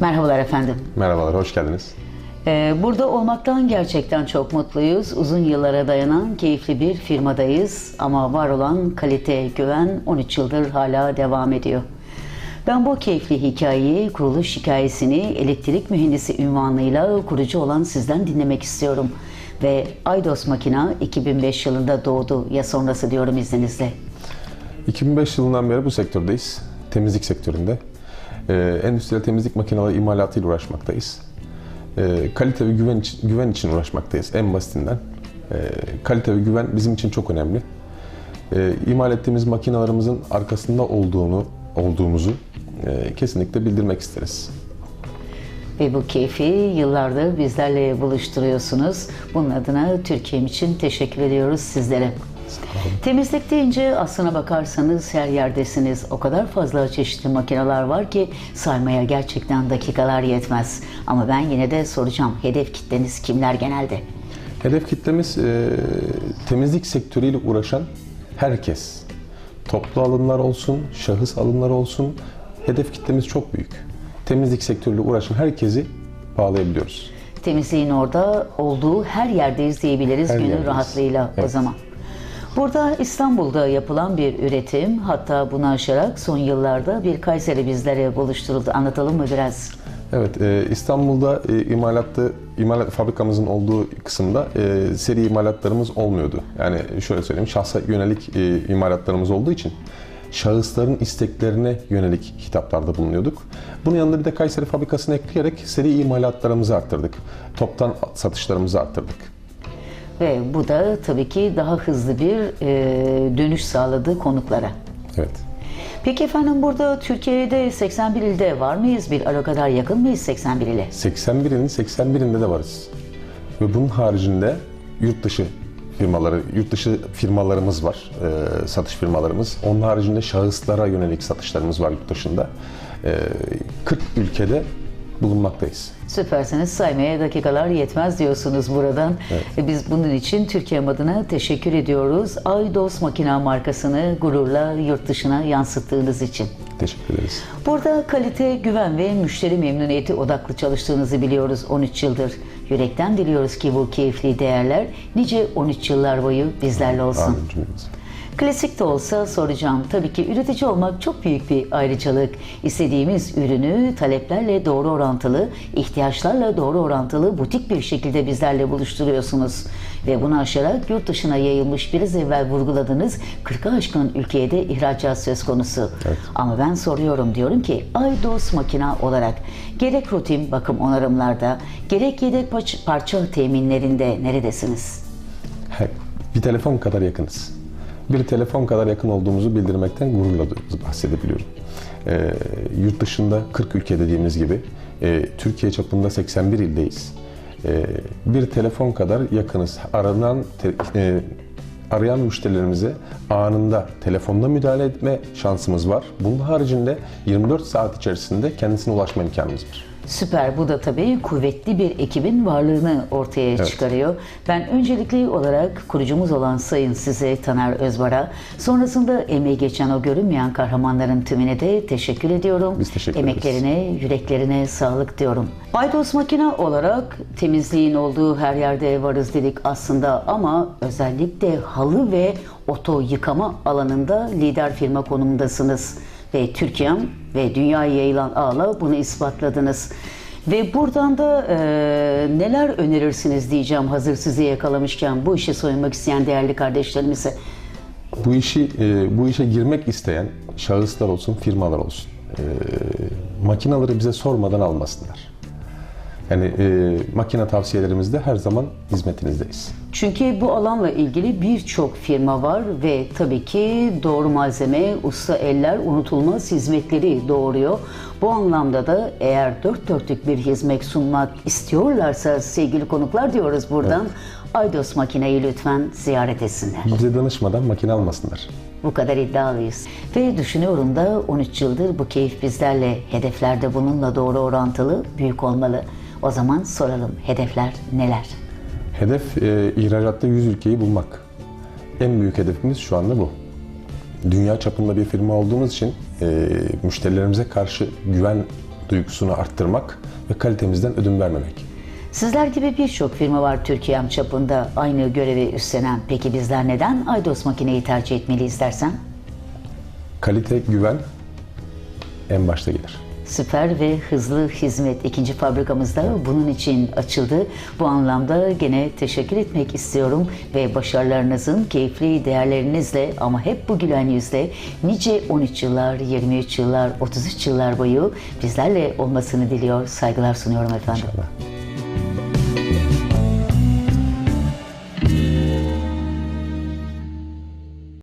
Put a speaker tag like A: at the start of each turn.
A: Merhabalar efendim.
B: Merhabalar, hoş geldiniz.
A: Ee, Burada olmaktan gerçekten çok mutluyuz. Uzun yıllara dayanan keyifli bir firmadayız. Ama var olan kalite, güven 13 yıldır hala devam ediyor. Ben bu keyifli hikayeyi, kuruluş hikayesini elektrik mühendisi ünvanıyla kurucu olan sizden dinlemek istiyorum. Ve Aydos Makina 2005 yılında doğdu. Ya sonrası diyorum izninizle.
B: 2005 yılından beri bu sektördeyiz. Temizlik sektöründe. Ee, endüstriyel temizlik makineleri imalatıyla uğraşmaktayız. Ee, kalite ve güven için, güven için uğraşmaktayız en basitinden. Ee, kalite ve güven bizim için çok önemli. Ee, imal ettiğimiz makinalarımızın arkasında olduğunu, olduğumuzu e, kesinlikle bildirmek isteriz.
A: Ve bu keyfi yıllardır bizlerle buluşturuyorsunuz. Bunun adına Türkiye'm için teşekkür ediyoruz sizlere. Temizlik deyince aslına bakarsanız her yerdesiniz. O kadar fazla çeşitli makineler var ki saymaya gerçekten dakikalar yetmez. Ama ben yine de soracağım. Hedef kitleniz kimler genelde?
B: Hedef kitlemiz e, temizlik sektörüyle uğraşan herkes. Toplu alımlar olsun, şahıs alımları olsun. Hedef kitlemiz çok büyük. Temizlik sektörüyle uğraşan herkesi bağlayabiliyoruz.
A: Temizliğin orada olduğu her yerdeyiz diyebiliriz
B: Her
A: gönül
B: yerdeyiz.
A: rahatlığıyla o
B: Evet.
A: zaman. Burada İstanbul'da yapılan bir üretim, hatta bunu aşarak son yıllarda bir Kayseri bizlere buluşturuldu. Anlatalım mı biraz?
B: Evet, e, İstanbul'da e, imalatta, imalat fabrikamızın olduğu kısımda e, seri imalatlarımız olmuyordu. Yani şöyle söyleyeyim, şahsa yönelik e, imalatlarımız olduğu için şahısların isteklerine yönelik hitaplarda bulunuyorduk. Bunun yanında bir de Kayseri fabrikasını ekleyerek seri imalatlarımızı arttırdık. Toptan satışlarımızı arttırdık.
A: Ve bu da tabii ki daha hızlı bir e, dönüş sağladı konuklara.
B: Evet.
A: Peki efendim burada Türkiye'de 81 ilde var mıyız? Bir ara kadar yakın mıyız 81 ile?
B: 81'inin 81'inde de varız. Ve bunun haricinde yurt dışı firmaları, yurt dışı firmalarımız var, e, satış firmalarımız. Onun haricinde şahıslara yönelik satışlarımız var yurt dışında. E, 40 ülkede bulunmaktayız.
A: Süpersiniz. Saymaya dakikalar yetmez diyorsunuz buradan. E, Biz bunun için Türkiye adına teşekkür ediyoruz. Aydos Makina markasını gururla yurt dışına yansıttığınız için.
B: Teşekkür ederiz.
A: Burada kalite, güven ve müşteri memnuniyeti odaklı çalıştığınızı biliyoruz 13 yıldır. Yürekten diliyoruz ki bu keyifli değerler nice 13 yıllar boyu bizlerle olsun.
B: Amin.
A: Klasik de olsa soracağım. Tabii ki üretici olmak çok büyük bir ayrıcalık. İstediğimiz ürünü taleplerle doğru orantılı, ihtiyaçlarla doğru orantılı butik bir şekilde bizlerle buluşturuyorsunuz. Ve bunu aşarak yurt dışına yayılmış biraz evvel vurguladığınız 40'a aşkın ülkeye de ihracat söz konusu. Ama ben soruyorum diyorum ki Aydos makina olarak gerek rutin bakım onarımlarda gerek yedek parça teminlerinde neredesiniz?
B: Bir telefon kadar yakınız. Bir telefon kadar yakın olduğumuzu bildirmekten gururla bahsedebiliyorum. E, yurt dışında 40 ülke dediğimiz gibi e, Türkiye çapında 81 ildeyiz. E, bir telefon kadar yakınız. Aranan e, arayan müşterilerimize anında telefonla müdahale etme şansımız var. Bunun haricinde 24 saat içerisinde kendisine ulaşma imkanımız var.
A: Süper. Bu da tabii kuvvetli bir ekibin varlığını ortaya çıkarıyor. Ben öncelikli olarak kurucumuz olan Sayın size Taner Özbar'a, sonrasında emeği geçen o görünmeyen kahramanların tümüne de teşekkür ediyorum.
B: Biz teşekkür ederiz.
A: Emeklerine, yüreklerine sağlık diyorum. Aydos Makina olarak temizliğin olduğu her yerde varız dedik aslında ama özellikle halı ve oto yıkama alanında lider firma konumundasınız ve Türkiye'm ve dünyaya yayılan ağla bunu ispatladınız. Ve buradan da e, neler önerirsiniz diyeceğim hazır sizi yakalamışken bu işe soyunmak isteyen değerli kardeşlerimize.
B: Bu işi e, bu işe girmek isteyen şahıslar olsun, firmalar olsun. E, makinaları bize sormadan almasınlar. Yani e, makine tavsiyelerimizde her zaman hizmetinizdeyiz.
A: Çünkü bu alanla ilgili birçok firma var ve tabii ki doğru malzeme, usta eller unutulmaz hizmetleri doğuruyor. Bu anlamda da eğer dört dörtlük bir hizmet sunmak istiyorlarsa sevgili konuklar diyoruz buradan. Aydos makineyi lütfen ziyaret etsinler.
B: Bize danışmadan makine almasınlar.
A: Bu kadar iddialıyız. Ve düşünüyorum da 13 yıldır bu keyif bizlerle, hedeflerde bununla doğru orantılı, büyük olmalı. O zaman soralım, hedefler neler?
B: Hedef e, ihracatta 100 ülkeyi bulmak. En büyük hedefimiz şu anda bu. Dünya çapında bir firma olduğumuz için e, müşterilerimize karşı güven duygusunu arttırmak ve kalitemizden ödün vermemek.
A: Sizler gibi birçok firma var Türkiye'm çapında aynı görevi üstlenen. Peki bizler neden Aydos makineyi tercih etmeliyiz dersen?
B: Kalite, güven en başta gelir.
A: Süper ve hızlı hizmet ikinci fabrikamızda bunun için açıldı. Bu anlamda gene teşekkür etmek istiyorum ve başarılarınızın keyifli değerlerinizle ama hep bu gülen yüzle nice 13 yıllar, 23 yıllar, 33 yıllar boyu bizlerle olmasını diliyor, saygılar sunuyorum efendim.
B: İnşallah.